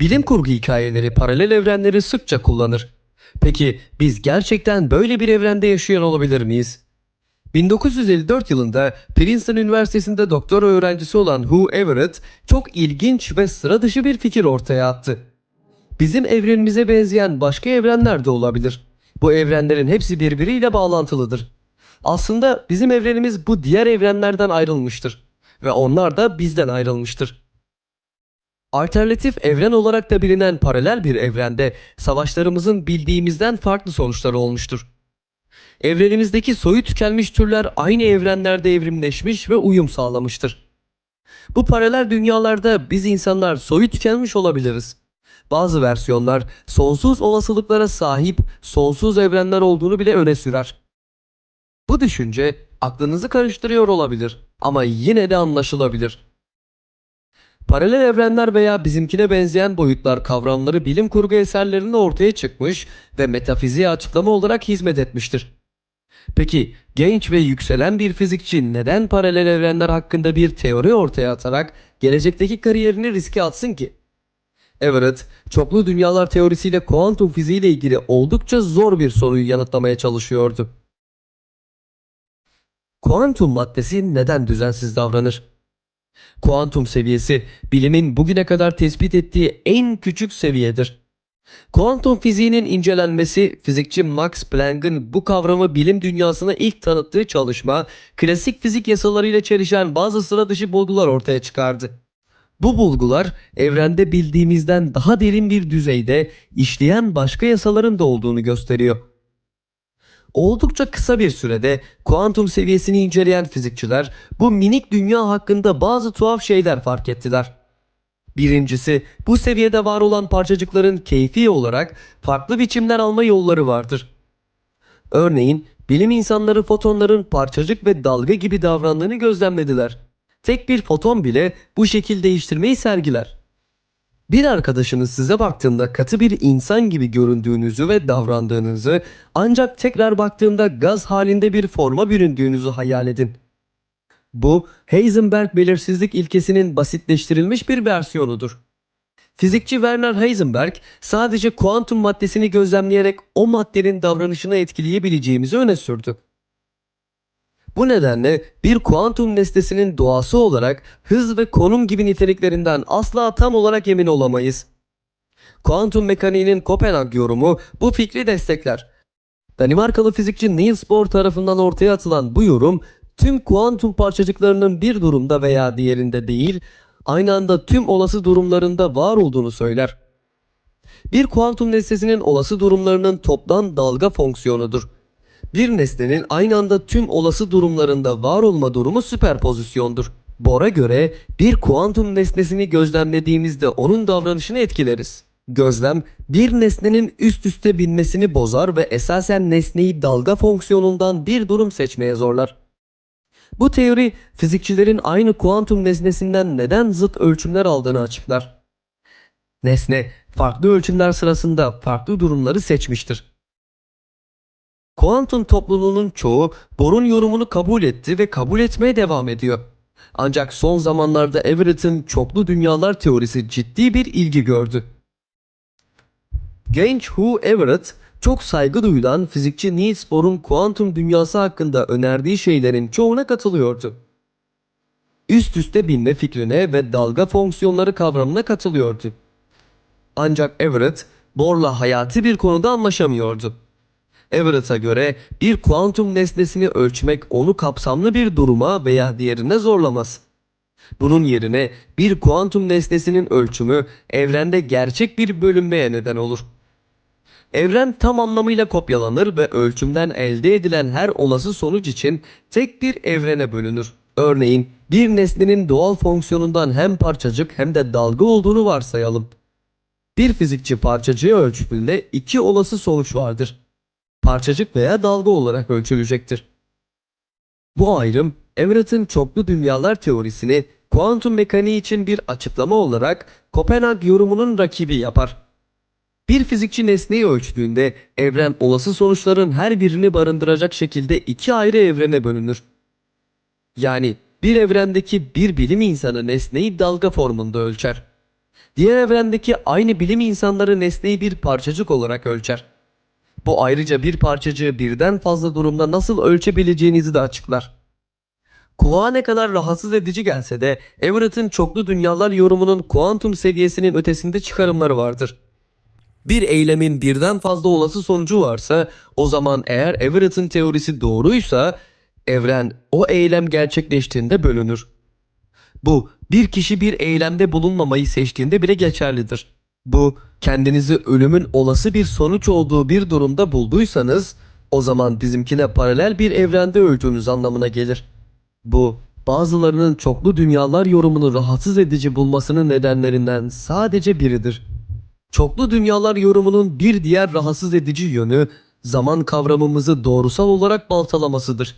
Bilim kurgu hikayeleri paralel evrenleri sıkça kullanır. Peki biz gerçekten böyle bir evrende yaşıyor olabilir miyiz? 1954 yılında Princeton Üniversitesi'nde doktora öğrencisi olan Hugh Everett çok ilginç ve sıra dışı bir fikir ortaya attı. Bizim evrenimize benzeyen başka evrenler de olabilir. Bu evrenlerin hepsi birbiriyle bağlantılıdır. Aslında bizim evrenimiz bu diğer evrenlerden ayrılmıştır ve onlar da bizden ayrılmıştır. Alternatif evren olarak da bilinen paralel bir evrende savaşlarımızın bildiğimizden farklı sonuçları olmuştur. Evrenimizdeki soyu tükenmiş türler aynı evrenlerde evrimleşmiş ve uyum sağlamıştır. Bu paralel dünyalarda biz insanlar soyu tükenmiş olabiliriz. Bazı versiyonlar sonsuz olasılıklara sahip sonsuz evrenler olduğunu bile öne sürer. Bu düşünce aklınızı karıştırıyor olabilir ama yine de anlaşılabilir. Paralel evrenler veya bizimkine benzeyen boyutlar kavramları bilim kurgu eserlerinde ortaya çıkmış ve metafiziğe açıklama olarak hizmet etmiştir. Peki genç ve yükselen bir fizikçi neden paralel evrenler hakkında bir teori ortaya atarak gelecekteki kariyerini riske atsın ki? Everett, çoklu dünyalar teorisiyle kuantum fiziği ile ilgili oldukça zor bir soruyu yanıtlamaya çalışıyordu. Kuantum maddesi neden düzensiz davranır? Kuantum seviyesi bilimin bugüne kadar tespit ettiği en küçük seviyedir. Kuantum fiziğinin incelenmesi fizikçi Max Planck'ın bu kavramı bilim dünyasına ilk tanıttığı çalışma klasik fizik yasalarıyla çelişen bazı sıra dışı bulgular ortaya çıkardı. Bu bulgular evrende bildiğimizden daha derin bir düzeyde işleyen başka yasaların da olduğunu gösteriyor. Oldukça kısa bir sürede kuantum seviyesini inceleyen fizikçiler bu minik dünya hakkında bazı tuhaf şeyler fark ettiler. Birincisi bu seviyede var olan parçacıkların keyfi olarak farklı biçimler alma yolları vardır. Örneğin bilim insanları fotonların parçacık ve dalga gibi davrandığını gözlemlediler. Tek bir foton bile bu şekil değiştirmeyi sergiler. Bir arkadaşınız size baktığında katı bir insan gibi göründüğünüzü ve davrandığınızı ancak tekrar baktığında gaz halinde bir forma büründüğünüzü hayal edin. Bu Heisenberg belirsizlik ilkesinin basitleştirilmiş bir versiyonudur. Fizikçi Werner Heisenberg sadece kuantum maddesini gözlemleyerek o maddenin davranışını etkileyebileceğimizi öne sürdü. Bu nedenle bir kuantum nesnesinin doğası olarak hız ve konum gibi niteliklerinden asla tam olarak emin olamayız. Kuantum mekaniğinin Kopenhag yorumu bu fikri destekler. Danimarkalı fizikçi Niels Bohr tarafından ortaya atılan bu yorum tüm kuantum parçacıklarının bir durumda veya diğerinde değil, aynı anda tüm olası durumlarında var olduğunu söyler. Bir kuantum nesnesinin olası durumlarının toplam dalga fonksiyonudur. Bir nesnenin aynı anda tüm olası durumlarında var olma durumu süperpozisyondur. Bohr'a göre bir kuantum nesnesini gözlemlediğimizde onun davranışını etkileriz. Gözlem bir nesnenin üst üste binmesini bozar ve esasen nesneyi dalga fonksiyonundan bir durum seçmeye zorlar. Bu teori fizikçilerin aynı kuantum nesnesinden neden zıt ölçümler aldığını açıklar. Nesne farklı ölçümler sırasında farklı durumları seçmiştir. Kuantum topluluğunun çoğu Bohr'un yorumunu kabul etti ve kabul etmeye devam ediyor. Ancak son zamanlarda Everett'in çoklu dünyalar teorisi ciddi bir ilgi gördü. Genç Hugh Everett çok saygı duyulan fizikçi Niels Bohr'un kuantum dünyası hakkında önerdiği şeylerin çoğuna katılıyordu. Üst üste binme fikrine ve dalga fonksiyonları kavramına katılıyordu. Ancak Everett, Bohr'la hayati bir konuda anlaşamıyordu. Everett'a göre bir kuantum nesnesini ölçmek onu kapsamlı bir duruma veya diğerine zorlamaz. Bunun yerine bir kuantum nesnesinin ölçümü evrende gerçek bir bölünmeye neden olur. Evren tam anlamıyla kopyalanır ve ölçümden elde edilen her olası sonuç için tek bir evrene bölünür. Örneğin bir nesnenin doğal fonksiyonundan hem parçacık hem de dalga olduğunu varsayalım. Bir fizikçi parçacığı ölçümünde iki olası sonuç vardır. Parçacık veya dalga olarak ölçülecektir. Bu ayrım Everett'in çoklu dünyalar teorisini kuantum mekaniği için bir açıklama olarak Kopenhag yorumunun rakibi yapar. Bir fizikçi nesneyi ölçtüğünde evren olası sonuçların her birini barındıracak şekilde iki ayrı evrene bölünür. Yani bir evrendeki bir bilim insanı nesneyi dalga formunda ölçer. Diğer evrendeki aynı bilim insanları nesneyi bir parçacık olarak ölçer. Bu ayrıca bir parçacığı birden fazla durumda nasıl ölçebileceğinizi de açıklar. Kulağa ne kadar rahatsız edici gelse de Everett'in çoklu dünyalar yorumunun kuantum seviyesinin ötesinde çıkarımları vardır. Bir eylemin birden fazla olası sonucu varsa o zaman eğer Everett'in teorisi doğruysa evren o eylem gerçekleştiğinde bölünür. Bu bir kişi bir eylemde bulunmamayı seçtiğinde bile geçerlidir. Bu kendinizi ölümün olası bir sonuç olduğu bir durumda bulduysanız o zaman bizimkine paralel bir evrende öldüğünüz anlamına gelir. Bu bazılarının çoklu dünyalar yorumunu rahatsız edici bulmasının nedenlerinden sadece biridir. Çoklu dünyalar yorumunun bir diğer rahatsız edici yönü zaman kavramımızı doğrusal olarak baltalamasıdır.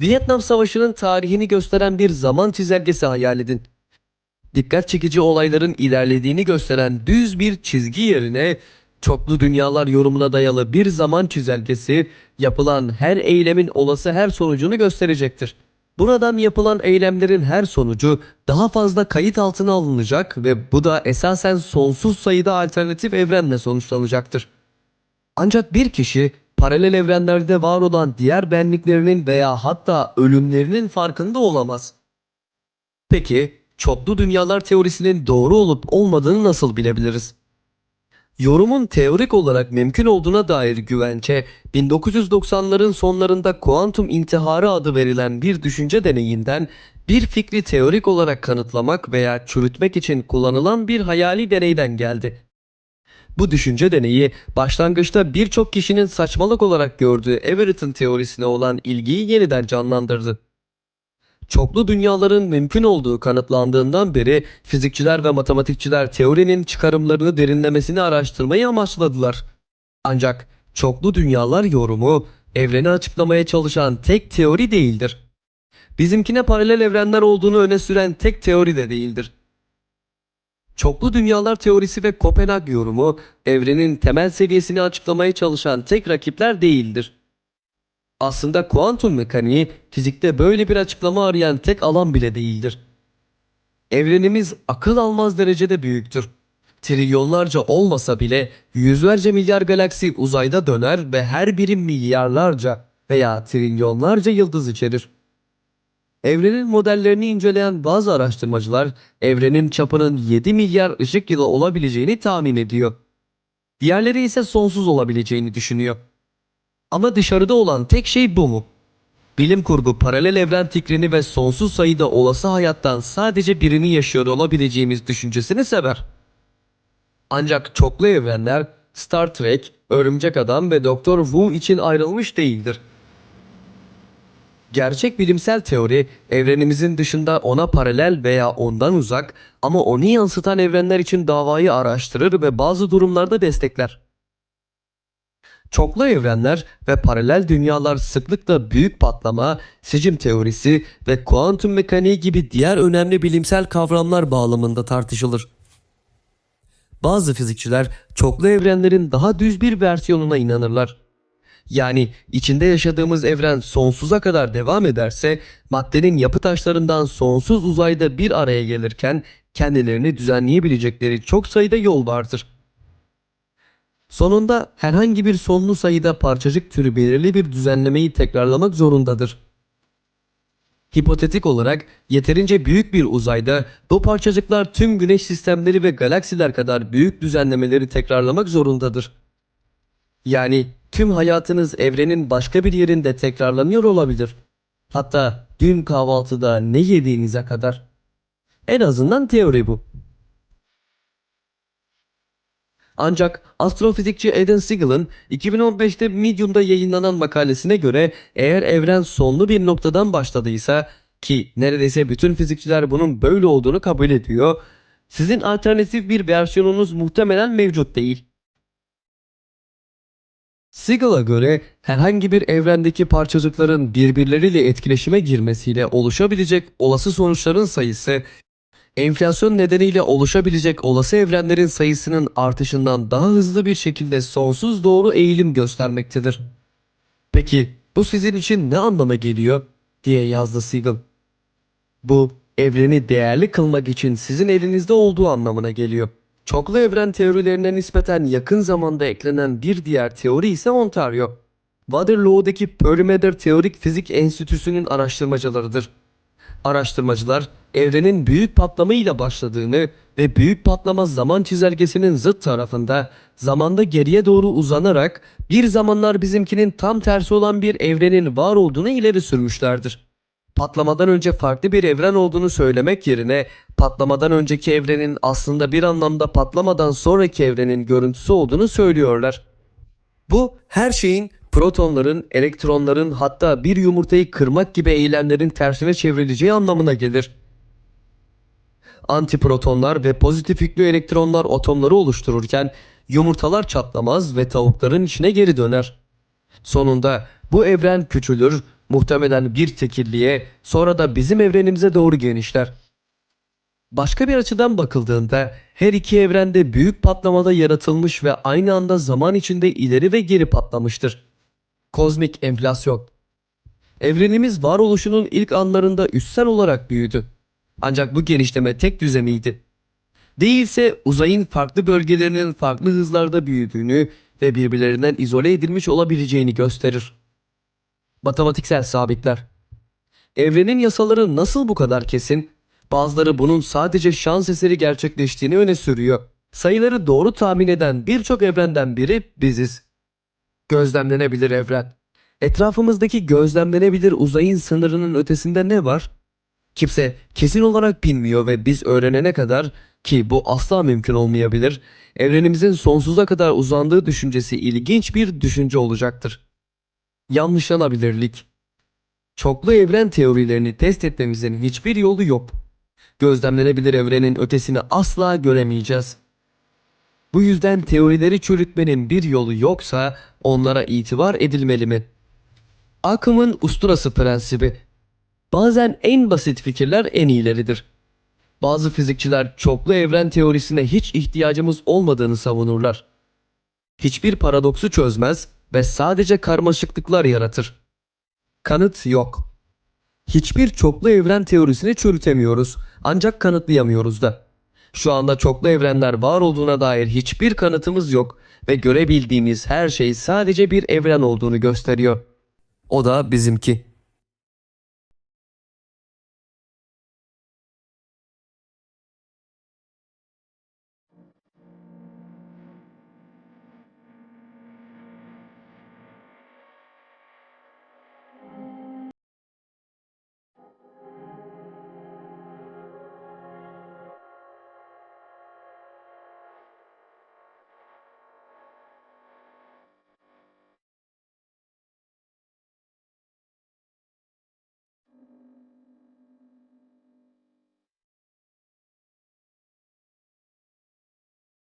Vietnam Savaşı'nın tarihini gösteren bir zaman çizelgesi hayal edin. Dikkat çekici olayların ilerlediğini gösteren düz bir çizgi yerine çoklu dünyalar yorumuna dayalı bir zaman çizelgesi yapılan her eylemin olası her sonucunu gösterecektir. Buradan yapılan eylemlerin her sonucu daha fazla kayıt altına alınacak ve bu da esasen sonsuz sayıda alternatif evrenle sonuçlanacaktır. Ancak bir kişi paralel evrenlerde var olan diğer benliklerinin veya hatta ölümlerinin farkında olamaz. Peki çoklu dünyalar teorisinin doğru olup olmadığını nasıl bilebiliriz? Yorumun teorik olarak mümkün olduğuna dair güvence 1990'ların sonlarında kuantum intiharı adı verilen bir düşünce deneyinden bir fikri teorik olarak kanıtlamak veya çürütmek için kullanılan bir hayali deneyden geldi. Bu düşünce deneyi başlangıçta birçok kişinin saçmalık olarak gördüğü Everett'in teorisine olan ilgiyi yeniden canlandırdı. Çoklu dünyaların mümkün olduğu kanıtlandığından beri fizikçiler ve matematikçiler teorinin çıkarımlarını derinlemesine araştırmayı amaçladılar. Ancak çoklu dünyalar yorumu evreni açıklamaya çalışan tek teori değildir. Bizimkine paralel evrenler olduğunu öne süren tek teori de değildir. Çoklu dünyalar teorisi ve Kopenhag yorumu evrenin temel seviyesini açıklamaya çalışan tek rakipler değildir. Aslında kuantum mekaniği fizikte böyle bir açıklama arayan tek alan bile değildir. Evrenimiz akıl almaz derecede büyüktür. Trilyonlarca olmasa bile yüzlerce milyar galaksi uzayda döner ve her biri milyarlarca veya trilyonlarca yıldız içerir. Evrenin modellerini inceleyen bazı araştırmacılar evrenin çapının 7 milyar ışık yılı olabileceğini tahmin ediyor. Diğerleri ise sonsuz olabileceğini düşünüyor. Ama dışarıda olan tek şey bu mu? Bilim kurgu paralel evren fikrini ve sonsuz sayıda olası hayattan sadece birini yaşıyor olabileceğimiz düşüncesini sever. Ancak çoklu evrenler Star Trek, Örümcek Adam ve Doktor Who için ayrılmış değildir. Gerçek bilimsel teori evrenimizin dışında ona paralel veya ondan uzak ama onu yansıtan evrenler için davayı araştırır ve bazı durumlarda destekler. Çoklu evrenler ve paralel dünyalar sıklıkla büyük patlama, sicim teorisi ve kuantum mekaniği gibi diğer önemli bilimsel kavramlar bağlamında tartışılır. Bazı fizikçiler çoklu evrenlerin daha düz bir versiyonuna inanırlar. Yani içinde yaşadığımız evren sonsuza kadar devam ederse maddenin yapı taşlarından sonsuz uzayda bir araya gelirken kendilerini düzenleyebilecekleri çok sayıda yol vardır. Sonunda herhangi bir sonlu sayıda parçacık türü belirli bir düzenlemeyi tekrarlamak zorundadır. Hipotetik olarak yeterince büyük bir uzayda bu parçacıklar tüm güneş sistemleri ve galaksiler kadar büyük düzenlemeleri tekrarlamak zorundadır. Yani tüm hayatınız evrenin başka bir yerinde tekrarlanıyor olabilir. Hatta dün kahvaltıda ne yediğinize kadar. En azından teori bu. Ancak astrofizikçi Eden Siegel'ın 2015'te Medium'da yayınlanan makalesine göre eğer evren sonlu bir noktadan başladıysa ki neredeyse bütün fizikçiler bunun böyle olduğunu kabul ediyor, sizin alternatif bir versiyonunuz muhtemelen mevcut değil. Siegel'a göre herhangi bir evrendeki parçacıkların birbirleriyle etkileşime girmesiyle oluşabilecek olası sonuçların sayısı enflasyon nedeniyle oluşabilecek olası evrenlerin sayısının artışından daha hızlı bir şekilde sonsuz doğru eğilim göstermektedir. Peki bu sizin için ne anlama geliyor diye yazdı Siegel. Bu evreni değerli kılmak için sizin elinizde olduğu anlamına geliyor. Çoklu evren teorilerine nispeten yakın zamanda eklenen bir diğer teori ise Ontario. Waterloo'daki Perimeter Teorik Fizik Enstitüsü'nün araştırmacılarıdır. Araştırmacılar evrenin büyük patlamayla başladığını ve büyük patlama zaman çizelgesinin zıt tarafında zamanda geriye doğru uzanarak bir zamanlar bizimkinin tam tersi olan bir evrenin var olduğunu ileri sürmüşlerdir. Patlamadan önce farklı bir evren olduğunu söylemek yerine patlamadan önceki evrenin aslında bir anlamda patlamadan sonraki evrenin görüntüsü olduğunu söylüyorlar. Bu her şeyin protonların, elektronların hatta bir yumurtayı kırmak gibi eylemlerin tersine çevrileceği anlamına gelir. Antiprotonlar ve pozitif yüklü elektronlar atomları oluştururken yumurtalar çatlamaz ve tavukların içine geri döner. Sonunda bu evren küçülür, muhtemelen bir tekilliğe, sonra da bizim evrenimize doğru genişler. Başka bir açıdan bakıldığında her iki evrende büyük patlamada yaratılmış ve aynı anda zaman içinde ileri ve geri patlamıştır. Kozmik enflasyon. Evrenimiz varoluşunun ilk anlarında üstsel olarak büyüdü. Ancak bu genişleme tek düzeniydi. Değilse uzayın farklı bölgelerinin farklı hızlarda büyüdüğünü ve birbirlerinden izole edilmiş olabileceğini gösterir. Matematiksel sabitler. Evrenin yasaları nasıl bu kadar kesin? Bazıları bunun sadece şans eseri gerçekleştiğini öne sürüyor. Sayıları doğru tahmin eden birçok evrenden biri biziz. Gözlemlenebilir evren. Etrafımızdaki gözlemlenebilir uzayın sınırının ötesinde ne var? Kimse kesin olarak bilmiyor ve biz öğrenene kadar ki bu asla mümkün olmayabilir, evrenimizin sonsuza kadar uzandığı düşüncesi ilginç bir düşünce olacaktır. Yanlışlanabilirlik. Çoklu evren teorilerini test etmemizin hiçbir yolu yok. Gözlemlenebilir evrenin ötesini asla göremeyeceğiz. Bu yüzden teorileri çürütmenin bir yolu yoksa onlara itibar edilmeli mi? Akımın usturası prensibi. Bazen en basit fikirler en iyileridir. Bazı fizikçiler çoklu evren teorisine hiç ihtiyacımız olmadığını savunurlar. Hiçbir paradoksu çözmez ve sadece karmaşıklıklar yaratır. Kanıt yok. Hiçbir çoklu evren teorisini çürütemiyoruz ancak kanıtlayamıyoruz da. Şu anda çoklu evrenler var olduğuna dair hiçbir kanıtımız yok ve görebildiğimiz her şey sadece bir evren olduğunu gösteriyor. O da bizimki.